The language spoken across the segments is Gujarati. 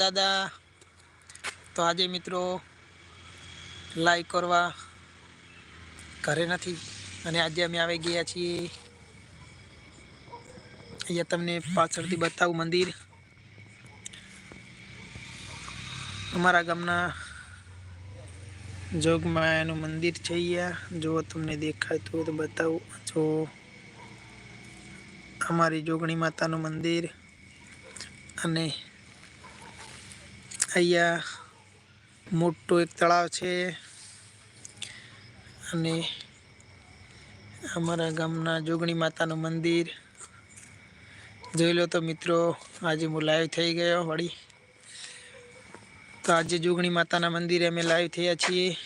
દાદા, તો આજે મિત્રો લાઈક કરવા ઘરે નથી અને આજે અમે આવી ગયા છીએ. અહીંયા તમને પાછળથી બતાવું મંદિર. અમારા ગામના જોગમાયાનું મંદિર છે અહીંયા. જો તમને દેખાય તો બતાવું. જો અમારી જોગણી માતાનું મંદિર અને અહીંયા મોટું એક તળાવ છે. અને અમારા ગામના જોગણી માતાનું મંદિર. જોઈ લો તો મિત્રો, આજે હું લાઈવ થઈ ગયો વળી. તો આજે જોગણી માતાના મંદિરે અમે લાઈવ થયા છીએ.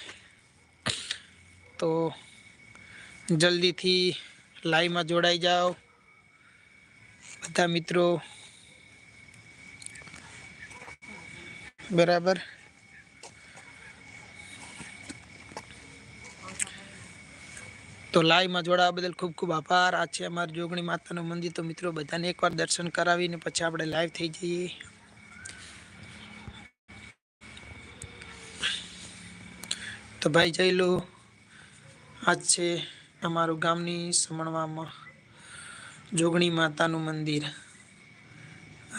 તો જલ્દીથી લાઈવમાં જોડાઈ જાઓ. બધા મિત્રો બરાબર. તો લાઈવમાં જોડાવા બદલ ખૂબ ખૂબ આભાર. આ છે અમારી જોગણી માતાનું મંદિર. તો મિત્રો, બધાને એકવાર દર્શન કરાવીને પછી આપણે લાઈવ થઈ જઈએ. તો ભાઈ, જઈ લો. આજ છે અમારું ગામની સમણવામાં જોગણી માતાનું મંદિર.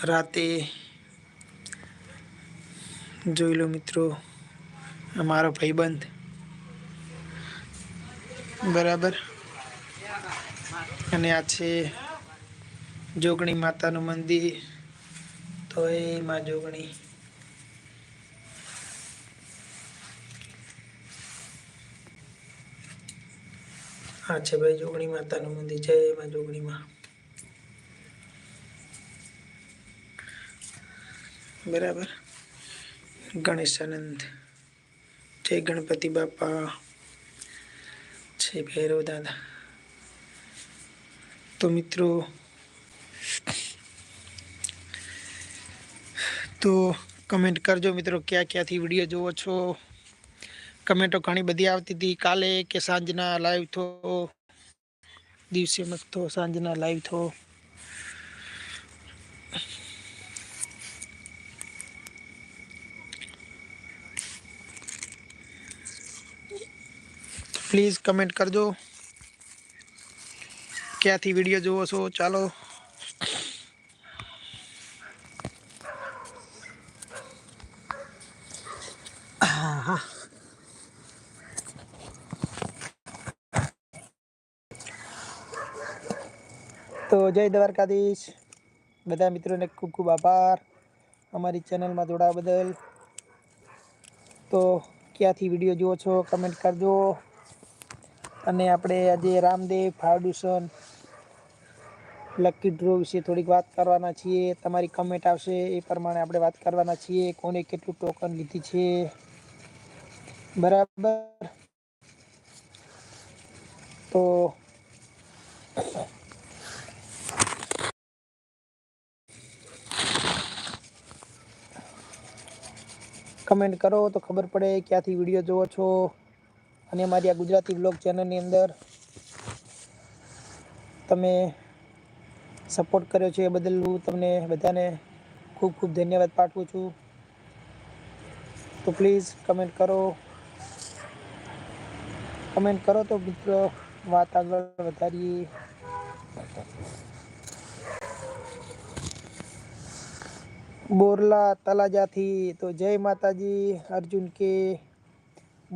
રાતે જોઈ લો મિત્રો મારો ભાઈબંધ. બરાબર? અને આ છે જોગણી માતાનું મંદિર. તો એમાં જોગણી. આ છે ભાઈ જોગણી માતાનું મંદિર. છે એમાં જોગણીમાં બરાબર? ગણેશાનંદ જય ગણપતિ બાપા. છે ભૈરવ દાદા. તો મિત્રો, તો કમેન્ટ કરજો મિત્રો, ક્યાં ક્યાંથી વીડિયો જોવો છો? કમેન્ટો ઘણી બધી આવતી હતી. કાલે કે સાંજના લાઈવ થો, દિવસે મસ્તો સાંજના લાઈવ થો. પ્લીઝ કમેન્ટ કરજો ક્યાંથી વીડિયો જોવો છો ચાલો હા તો જય દ્વારકાધીશ બધા મિત્રોને ખૂબ ખૂબ આભાર. અમારી ચેનલમાં જોડાવા બદલ. તો ક્યાંથી વીડિયો જુઓ છો કમેન્ટ કરજો. અને આપણે આજે રામદેવ ફાઉન્ડેશન, લકી ડ્રો વિશે થોડીક વાત કરવાના છીએ. તમારી કમેન્ટ આવશે એ પ્રમાણે આપણે વાત કરવાના છીએ કોને કેટલું ટોકન લીધી છે. બરાબર? તો કમેન્ટ કરો તો ખબર પડે ક્યાંથી વીડિયો જોવો છો. અને અમારી આ ગુજરાતી બ્લોગ ચેનલની અંદર તમે સપોર્ટ કર્યો છે એ બદલ હું તમને બધાને ખૂબ ખૂબ ધન્યવાદ પાઠવું છું. તો પ્લીઝ કમેન્ટ કરો. કમેન્ટ કરો તો મિત્રો વાત આગળ વધારીએ. બોરલા તલાજાથી તો જય માતાજી, અર્જુન કે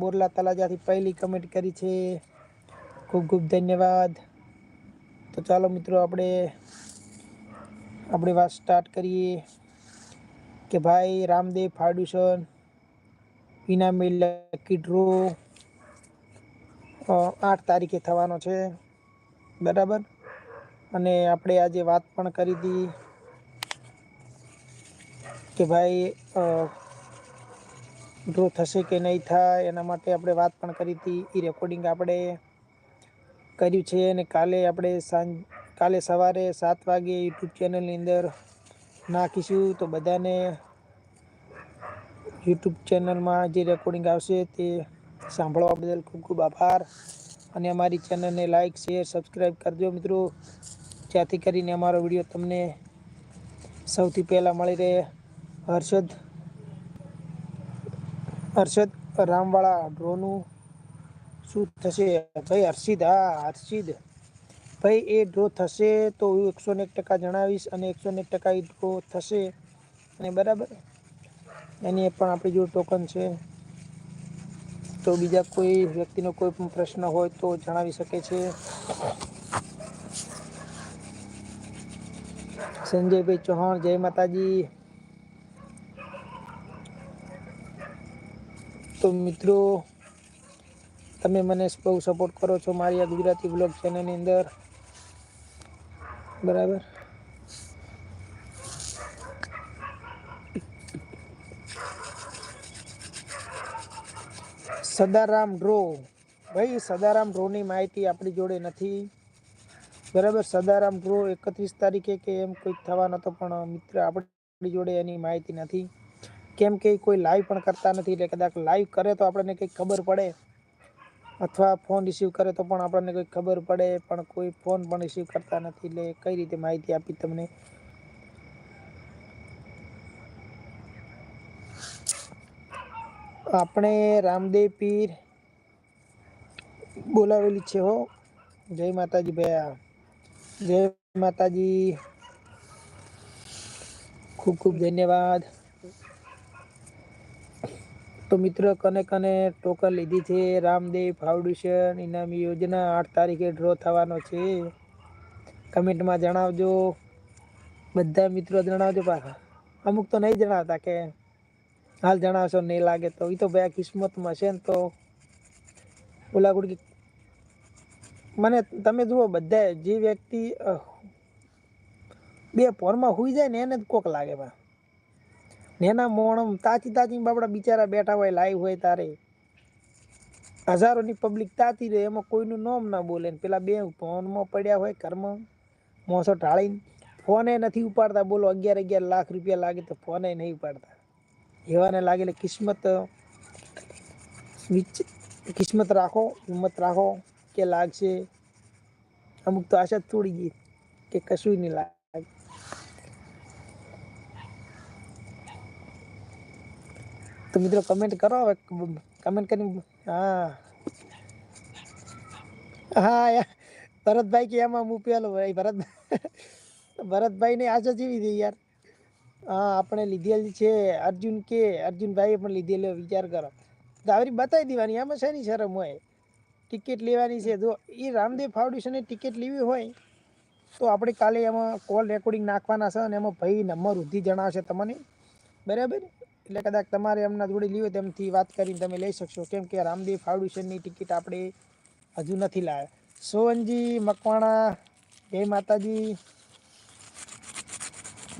બોરલા તલાજાથી પહેલી કમેન્ટ કરી છે. ખૂબ ખૂબ ધન્યવાદ. તો ચાલો મિત્રો આપણે આપણે વાત સ્ટાર્ટ કરીએ કે ભાઈ રામદેવ ફાઉન્ડેશન, ઇનામી લકી ડ્રો આઠ તારીખે થવાનો છે. બરાબર? અને આપણે આજે વાત પણ કરી હતી કે ભાઈ ડ્રો થશે કે નહીં થાય, એના માટે આપણે વાત પણ કરી હતી. એ રેકોર્ડિંગ આપણે કર્યું છે અને કાલે આપણે સાંજ, કાલે સવારે સાત વાગે યુટ્યુબ ચેનલની અંદર નાખીશું. તો બધાને યુટ્યુબ ચેનલમાં જે રેકોર્ડિંગ આવશે તે સાંભળવા બદલ ખૂબ ખૂબ આભાર. અને અમારી ચેનલને લાઇક શેર સબસ્ક્રાઈબ કરજો મિત્રો. જેથી કરીને અમારો વીડિયો તમને સૌથી પહેલાં મળી રહે. હર્ષદ હર્ષદ રામવાળા ડ્રોનું શું થશે? ભાઈ હર્ષિદ, હા, હર્ષિદ. ભાઈ, એ ડ્રો થશે તો હું એકસો ને એક ટકા જણાવીશ અને એકસો ને એક ટકા એ ડ્રો થશે અને બરાબર. એની પણ આપણી જો ટોકન છે. તો બીજા કોઈ વ્યક્તિનો કોઈ પણ પ્રશ્ન હોય તો જણાવી શકે છે. સંજયભાઈ ચૌહાણ, જય માતાજી. તો મિત્રો, તમે મને બહુ સપોર્ટ કરો છો મારી આ ગુજરાતી બ્લોગ ચેનલની અંદર. બરાબર? સદારામ ડ્રો. ભાઈ, સદારામ ડ્રોની માહિતી આપણી જોડે નથી. બરાબર? સદારામ ડ્રો એકત્રીસ તારીખે કે એમ કોઈ થવાનો હતો પણ મિત્ર, આપણી જોડે એની માહિતી નથી. કેમ કે કોઈ લાઈવ પણ કરતા નથી, એટલે કદાચ લાઈવ કરે તો આપણને કંઈક ખબર પડે. અથવા ફોન રિસીવ કરે તો પણ આપણને કંઈક ખબર પડે, પણ કોઈ ફોન પણ રિસીવ કરતા નથી, એટલે કઈ રીતે માહિતી આપી તમને? આપણે રામદેવ પીર બોલાવેલી છે હો. જય માતાજી ભયા. જય માતાજી. ખૂબ ખૂબ ધન્યવાદ. તો મિત્રો કને કને ટોકન લીધી છે. રામદેવ ફાઉન્ડેશન ઇનામી યોજના આઠ તારીખે ડ્રો થવાનો છે. કમેન્ટમાં જણાવજો. બધા મિત્રો જણાવજો પાછા. અમુક તો નહીં જણાવતા કે હાલ જણાવશો નહીં લાગે તો. એ તો ભાઈ કિસ્મતમાં છે ને તો ઓલા ગુડકી મને તમે જુઓ બધા જે વ્યક્તિ બે ફોર્મમાં હુઈ જાય ને એને જ કોક લાગે બા નેના મોણમ તાતી તાતી બાપડા બિચારા બેઠા હોય લાઈવ હોય તારે. હજારોની પબ્લિક તાતી રહે, એમાં કોઈનું નોમ ના બોલે ને. પેલા બે ફોનમાં પડ્યા હોય કર્મ, મોસો ઢાળીને. ફોને નથી ઉપાડતા, બોલો અગિયાર અગિયાર લાખ રૂપિયા લાગે તો ફોને નહીં ઉપાડતા. એવાને લાગેલે કિસ્મત કિસ્મત રાખો, હિંમત રાખો કે લાગશે. અમુક તો આશા તોડી ગઈ કે કશું નહીં લાગે. તો મિત્રો કમેન્ટ કરો હવે. કમેન્ટ કરીને હા. હા ભરતભાઈ કે એમાં હું ભાઈ ભરત ભરતભાઈ ને આશા જીવી દે યાર. હા, આપણે લીધેલી છે. અર્જુન કે, અર્જુનભાઈએ પણ લીધેલો વિચાર કરો. તો આવરી બતાવી દેવાની એમાં શેની શરમ હોય? ટિકિટ લેવાની છે. જો એ રામદેવ ફાઉન્ડેશને ટિકિટ લેવી હોય, તો આપણે કાલે એમાં કોલ રેકોર્ડિંગ નાખવાના છે અને એમાં ભાઈ નંબર સુધી જણાવશે તમને. બરાબર? એટલે કદાચ તમારે એમના જોડે લેવું તેમથી વાત કરીને તમે લઈ શકશો. કેમ કે રામદેવ ફાઉન્ડેશનની ટિકિટ આપણે હજુ નથી લાવ્યા. સોવનજી મકવાણા, જય માતાજી.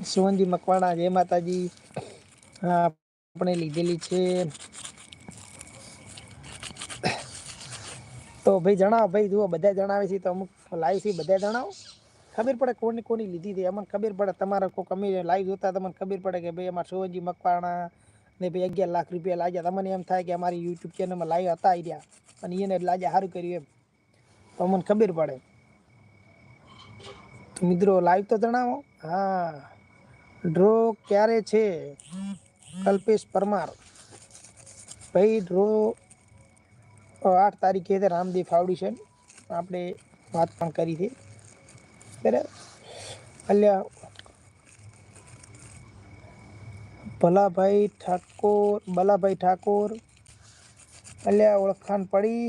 સોવનજી મકવાણા, જય માતાજી. આપણે લીધેલી છે. તો ભાઈ જણાવો, ભાઈ જુઓ, બધા જણાવે છે તો અમુક લાઈવ છે, બધા જણાવો. ખબર પડે કોની કોની લીધી હતી અમને ખબર પડે, તમારા કોઈ કમી લાઈવ જોતા તમને ખબર પડે કે ભાઈ અમારે સોવનજી મકવાણા ને ભાઈ અગિયાર લાખ રૂપિયા લાગ્યા તમને એમ થાય કે અમારી યુટ્યુબ ચેનલમાં લાઈવ હતા રહ્યા. અને એને લાગે સારું કર્યું એમ. તો મને ખબર પડે. મિત્રો લાઈવ તો જણાવો. હા. ડ્રો ક્યારે છે? કલ્પેશ પરમાર. ભાઈ ડ્રો આઠ તારીખે તે રામદેવ ફાઉન્ડેશન આપણે વાત પણ કરી હતી બરાબર? અલ્યા ભલાભાઈ ઠાકોર, બલાભાઈ ઠાકોર, અલ્યા ઓળખાણ પડી.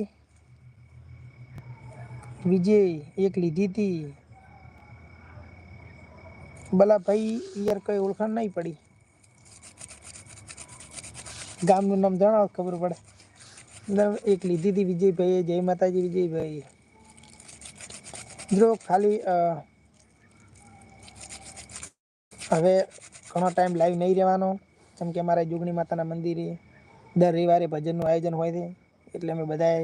વિજય એક લીધી હતી બલાભાઈ યાર કઈ ઓળખાણ નહીં પડી. ગામનું નામ જણાવો ખબર પડે. એક લીધી હતી વિજયભાઈએ. જય માતાજી વિજયભાઈ. જો ખાલી હવે ઘણો ટાઈમ લાઈવ નહીં રહેવાનો. જેમ કે અમારા જોગણી માતાના મંદિરે દર રવિવારે ભજનનું આયોજન હોય છે. એટલે અમે બધાએ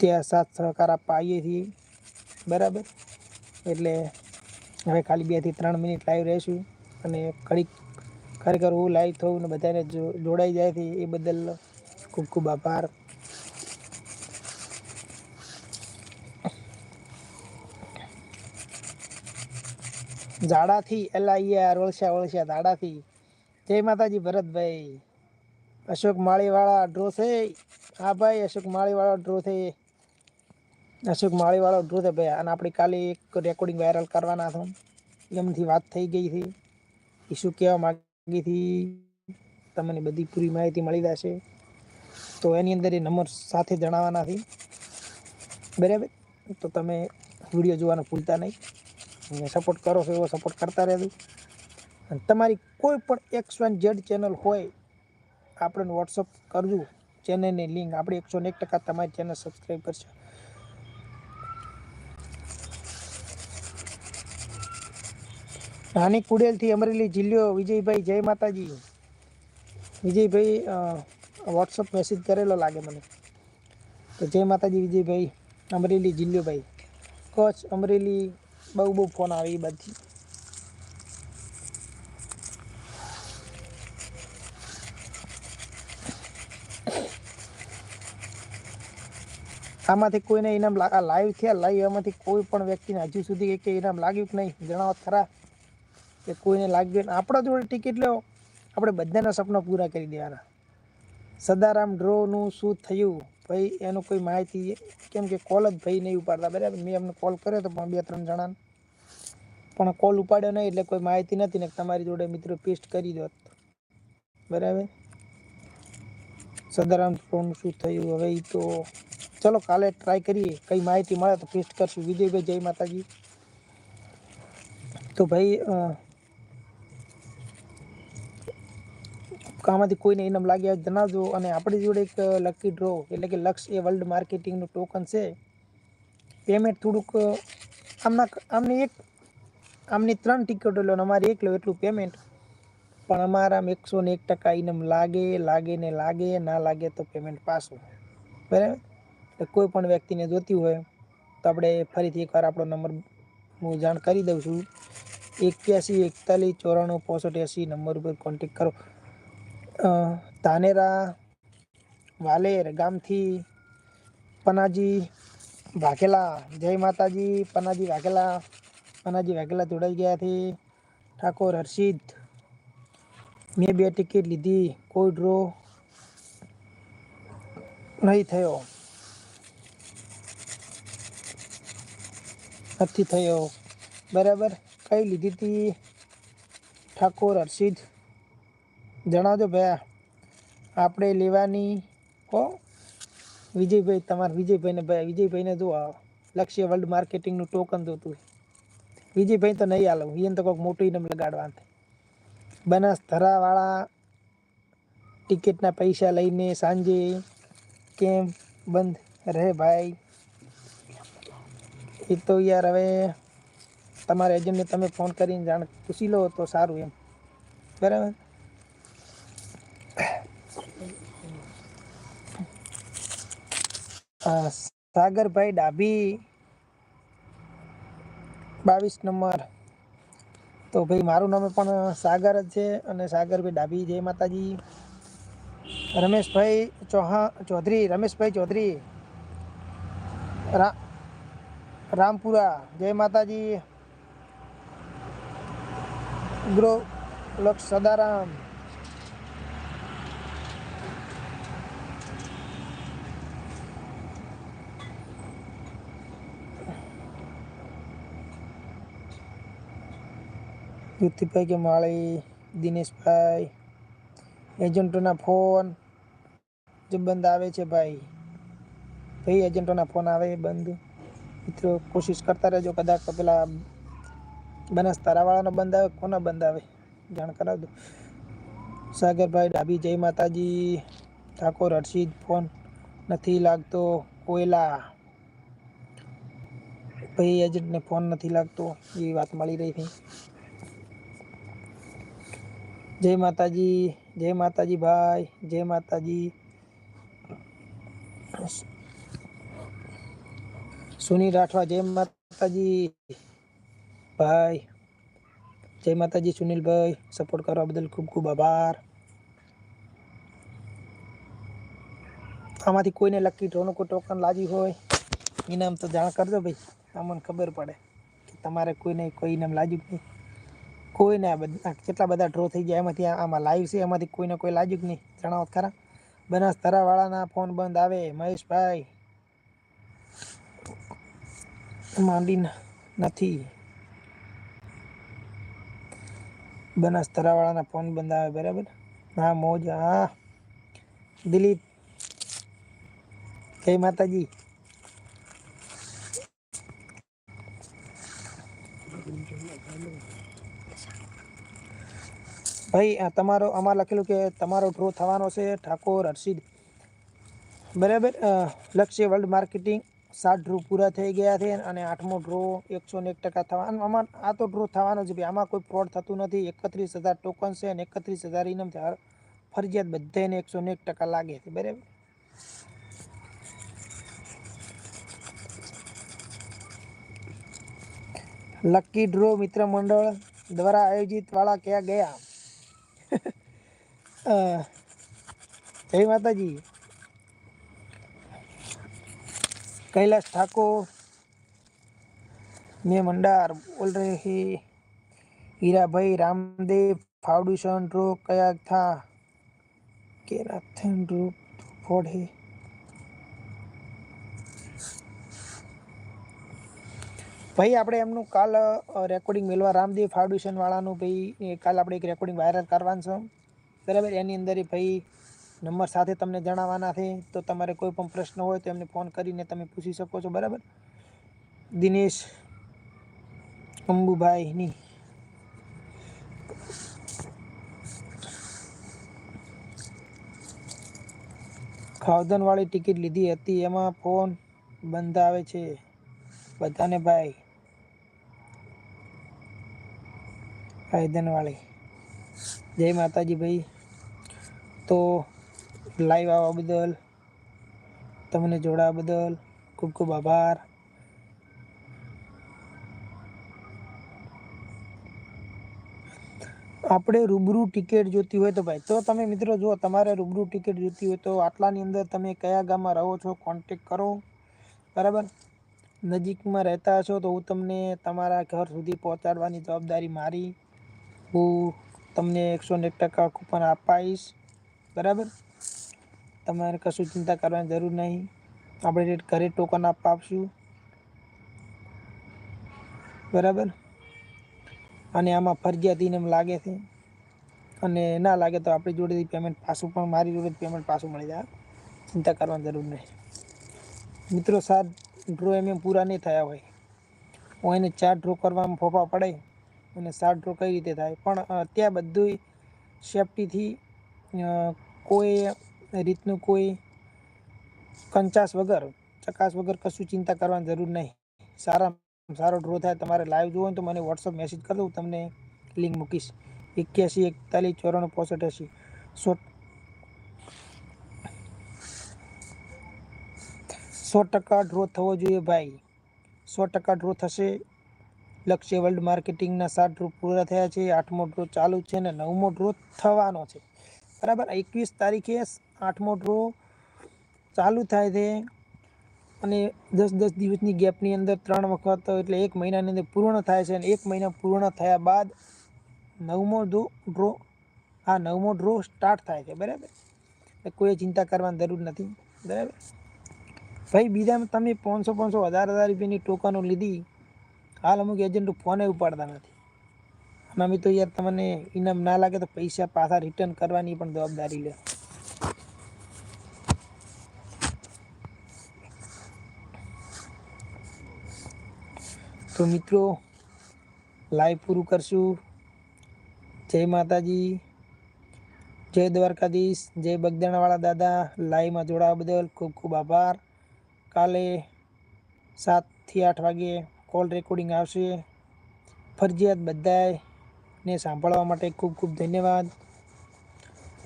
ત્યાં સાથ સહકાર આપવા આવીએ છીએ. બરાબર? એટલે હવે ખાલી બેથી ત્રણ મિનિટ લાઈવ રહીશું. અને ઘડીક ખરેખર હું લાઈવ થવું ને બધાને જોડાઈ જાય છે, એ બદલ ખૂબ ખૂબ આભાર. ઝાડાથી, એલા યાર ઓળશ્યા ઓળશ્યા ઝાડાથી. જય માતાજી ભરતભાઈ. અશોક માળીવાળા ડ્રો છે હા ભાઈ, અશોક માળીવાળો ડ્રો છે અશોક માળીવાળો ડ્રો છે ભાઈ. અને આપણે કાલે એક રેકોર્ડિંગ વાયરલ કરવાના હતા. એમથી વાત થઈ ગઈ હતી. એ શું કહેવા માગી હતી? તમને બધી પૂરી માહિતી મળી જશે. તો એની અંદર એ નંબર સાથે જણાવવાના છે. બરાબર? તો તમે વીડિયો જોવાનું ભૂલતા નહીં. સપોર્ટ કરો છો એવો સપોર્ટ કરતા રહેજો. અને તમારી કોઈ પણ એક્સ વન ઝેડ ચેનલ હોય, આપણને વોટ્સઅપ કરજો. ચેનલની લિંક આપણે એકસો ને એક ટકા તમારી ચેનલ સબસ્ક્રાઈબ કરશે. નાની કુડેલથી અમરેલી જિલ્લો વિજયભાઈ, જય માતાજી. વિજયભાઈ વોટ્સઅપ મેસેજ કરેલો લાગે મને. તો જય માતાજી વિજયભાઈ, અમરેલી જિલ્લો ભાઈ કચ્છ અમરેલી બહુ બહુ ફોન આવી બધી. આમાંથી કોઈને ઇનામ લાઈવ થયા લાઈવ એમાંથી કોઈ પણ વ્યક્તિને હજુ સુધી કે ઇનામ લાગ્યું કે નહીં, જણાવો તો ખરા. કે કોઈને લાગ્યું આપણા જોડે ટિકિટ લો આપણે બધાના સપના પૂરા કરી દેવાના. સદારામ ડ્રોનું શું થયું? ભાઈ, એનું કોઈ માહિતી, કેમ કે કોલ જ ભાઈ નહીં ઉપાડતા. બરાબર, મેં એમને કોલ કર્યો તો પણ બે ત્રણ જણાને. પણ કોલ ઉપાડ્યો નહીં એટલે કોઈ માહિતી નથી ને તમારી જોડે મિત્રો પેસ્ટ કરી દો બરાબર? સદારામ ફોન શું થયું? હવે તો ચલો કાલે ટ્રાય કરીએ. કઈ માહિતી મળે તો પેસ્ટ કરશું. વિજયભાઈ, જય માતાજી. તો ભાઈ આમાંથી કોઈને ઇનામ લાગ્યા જણાવજો અને આપણી જોડે એક લકી ડ્રો એટલે કે લક્ષ એ વર્લ્ડ માર્કેટિંગનું ટોકન છે. પેમેન્ટ થોડુંક આમના, આમની એક આમની ત્રણ ટિકિટો લો અમારે એક લો એટલું પેમેન્ટ પણ અમારામાં એકસો ને એક ટકા ઇનામ લાગે લાગે ને લાગે, ના લાગે તો પેમેન્ટ પાછું. બરાબર? એટલે કોઈ પણ વ્યક્તિને જોતી હોય તો આપણે ફરીથી એકવાર આપણો નંબર હું જાણ કરી દઉં છું. એક્યાસી, એકતાલીસ, ચોરાણું, પોસઠ, એંસી નંબર ઉપર કોન્ટેક કરો. તાનેરા વાલેર ગામથી પનાજી વાઘેલા. જય માતાજી, પનાજી વાઘેલા. પનાજી વાઘેલા જોડાઈ ગયા છે. ઠાકોર હર્ષિદ મેં બે ટિકિટ લીધી, કોઈ ડ્રો નહીં થયો. નથી થયો. બરાબર, કઈ લીધી હતી ઠાકોર હર્ષિદ જણાવજો ભાઈ આપણે લેવાની, હો? વિજયભાઈ, તમારે વિજયભાઈને ભાઈ વિજયભાઈને જો આ લક્ષ્ય વર્લ્ડ માર્કેટિંગનું ટોકન જોતું વિજયભાઈ તો નહીં આલો એને તો કોઈક મોટું ઇનામ બનાસ ધરાવાળા ટિકિટના પૈસા લઈને સાંજે કેમ બંધ? રહે ભાઈ, એ તો યાર હવે તમારા એજન્ટને તમે ફોન કરીને જાણ, પૂછી લો તો સારું એમ. બરાબર? સાગરભાઈ ડાભી બાવીસ નંબર. તો ભાઈ, મારું નામ પણ સાગર જ છે અને સાગરભાઈ ડાભી. જય માતાજી. રમેશભાઈ ચૌહાણ, ચૌધરી, રમેશભાઈ ચૌધરી. રામપુરા. જય માતાજી. ગ્રો લક્ષ સદારામ. યુતિભાઈ કે માળી, દિનેશભાઈ, એજન્ટોના ફોન. જે બંધ આવે છે ભાઈ ભાઈ એજન્ટોના ફોન આવે બંધ. મિત્રો, કોશિશ કરતા રહેજો, કદાચ પેલા બનાસ તારાવાળાનો બંધ આવે, કોનો બંધ આવે, જાણ કરાવજો. સાગરભાઈ, ડાબી, જય માતાજી. ઠાકોર હર્ષિદ ફોન નથી લાગતો, કોયલા. ભાઈ, એજન્ટને ફોન નથી લાગતો, એવી વાત મળી રહી હતી જય માતાજી જય માતાજી ભાઈ, જય માતાજી. સુનીલ રાઠવા, જય માતાજી ભાઈ. જય માતાજી સુનિલભાઈ સપોર્ટ કરવા બદલ ખૂબ ખૂબ આભાર. આમાંથી કોઈને લકી ડ્રોનું કોઈ ટોકન લાજી હોય ઇનામ તો જાણ કરજો ભાઈ. અમને ખબર પડે કે તમારે કોઈને કોઈ ઇનામ લાગ્યું નહીં. કોઈને કેટલા બધા ડ્રો થઈ ગયા, એમાંથી આમાં લાઈવ છે, એમાંથી કોઈને કોઈ લાગ્યું નહીં? જણાવો ખરા. બનાસ તરાવાળાના ફોન બંધ આવે, મહેશભાઈ. માંડી નથી. બનાસ તરાવાળાના ફોન બંધ આવે, બરાબર? હા, મોજ, હા. દિલીપ. જય માતાજી. ભાઈ, આ તમારો, આમાં લખેલું કે તમારો ડ્રો થવાનો છે ઠાકોર હર્ષિદ. બરાબર? લક્ષ્ય વર્લ્ડ માર્કેટિંગ સાત ડ્રો પૂરા થઈ ગયા છે અને આઠમો ડ્રો એકસો ને એક ટકા થવાનો આમાં, આ તો ડ્રો થવાનો છે ભાઈ. આમાં કોઈ ફ્રોડ થતું નથી. એકત્રીસ હજાર ટોકન છે અને એકત્રીસ હજાર ઇનામ છે. ફરજિયાત બધાને એકસો ને એક ટકા લાગે છે. બરાબર? લકી ડ્રો મિત્ર મંડળ દ્વારા આયોજિત વાળા ક્યાં ગયા? જય માતાજી કૈલાશ ઠાકોર મેં મંડાર બોલ રહે હે હીરાભાઈ રામદેવ फाउंडेशन ड्रो कया था કે રાથન ड्रो ફોડ હે ભાઈ આપણે એમનું કાલ રેકોર્ડિંગ મેળવા રામદેવ ફાઉન્ડેશન વાળાનું ભાઈ કાલ આપણે એક રેકોર્ડિંગ વાયરલ કરવાનું છે બરાબર? એની અંદર ભાઈ નંબર સાથે તમને જણાવવાના છે. તો તમારે કોઈ પણ પ્રશ્ન હોય તો એમને ફોન કરીને તમે પૂછી શકો છો, બરાબર? દિનેશ અંબુભાઈની ખાવદનવાળી ટિકિટ લીધી હતી, એમાં ફોન બંધ આવે છે. બધાને ભાઈ ખાવધનવાળી જય માતાજી ભાઈ. તો લાઈવ આવવા બદલ તમને જોડાવા બદલ ખૂબ ખૂબ આભાર. આપણે રૂબરૂ ટિકિટ જોતી હોય તો ભાઈ, તો તમે મિત્રો જો તમારે રૂબરૂ ટિકિટ જોતી હોય તો આટલાની અંદર તમે કયા ગામમાં રહો છો કોન્ટેક કરો. બરાબર? નજીકમાં રહેતા હશો તો હું તમને તમારા ઘર સુધી પહોંચાડવાની જવાબદારી મારી. હું તમને એકસો ને ટકા કૂપન અપાવીશ બરાબર? તમારે કશું ચિંતા કરવાની જરૂર નહીં. આપણે ઘરે ટોકન આપવા આપશું. બરાબર? અને આમાં ફરજિયાત એમ લાગે છે. અને ના લાગે તો આપણી જોડેથી પેમેન્ટ પાછું પણ મારી જોડે પેમેન્ટ પાછું મળી જાય. ચિંતા કરવાની જરૂર નહીં. મિત્રો સાત ડ્રો એમ એમ પૂરા નહીં થયા હોય. હું એને ચાર ડ્રો કરવામાં ફોફા પડે અને સાત ડ્રો કઈ રીતે થાય? પણ ત્યાં બધું સેફટીથી કોઈ રીતનું કોઈ કંચાસ વગર, ચકાસ વગર કશું ચિંતા કરવાની જરૂર નહીં. સારા સારો ડ્રો થાય, તમારે લાઈવ જોવો તો મને વોટ્સઅપ મેસેજ કરી દઉં તમને લિંક મૂકીશ. એક્યાસી એકતાલીસ ચોરાણું પોસઠ એંસી સો સો ટકા ડ્રો થવો જોઈએ ભાઈ. સો ટકા ડ્રો થશે. લક્ષ્ય વર્લ્ડ માર્કેટિંગના સાત ડ્રો પૂરા થયા છે, આઠમો ડ્રો ચાલુ છે અને નવમો ડ્રો થવાનો છે. બરાબર? એકવીસ તારીખે આઠમો ડ્રો ચાલુ થાય છે. અને દસ દસ દિવસની ગેપની અંદર ત્રણ વખત, એટલે એક મહિનાની અંદર પૂર્ણ થાય છે અને એક મહિના પૂર્ણ થયા બાદ નવમો ડ્રો આ નવમો ડ્રો સ્ટાર્ટ થાય છે. બરાબર? એટલે કોઈ ચિંતા કરવાની જરૂર નથી. બરાબર? ભાઈ, બીજામાં તમે પાંચસો પાંચસો, હજાર હજાર રૂપિયાની ટોકનો લીધી. હાલ અમુક એજન્ટો ફોને ઉપાડતા નથી. અને અમે તો યાર તમને ઇનામ ના લાગે તો પૈસા પાછા રિટર્ન કરવાની પણ જવાબદારી લે. તો મિત્રો લાઈવ પૂરું કરશું. જય માતાજી. જય દ્વારકાધીશ. જય બગદાણાવાળા દાદા. લાઈવમાં જોડાવા બદલ ખૂબ ખૂબ આભાર. કાલે સાતથી આઠ વાગે કોલ રેકોર્ડિંગ આવશે. ફરજિયાત બધાને સાંભળવા માટે ખૂબ ખૂબ ધન્યવાદ.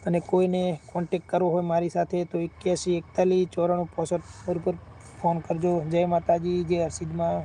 અને કોઈને કોન્ટેક કરવો હોય મારી સાથે તો એક્યાસી એકતાલીસ ચોરાણું પોસઠ પર ફોન કરજો. જય માતાજી, જય હર્ષિદમાં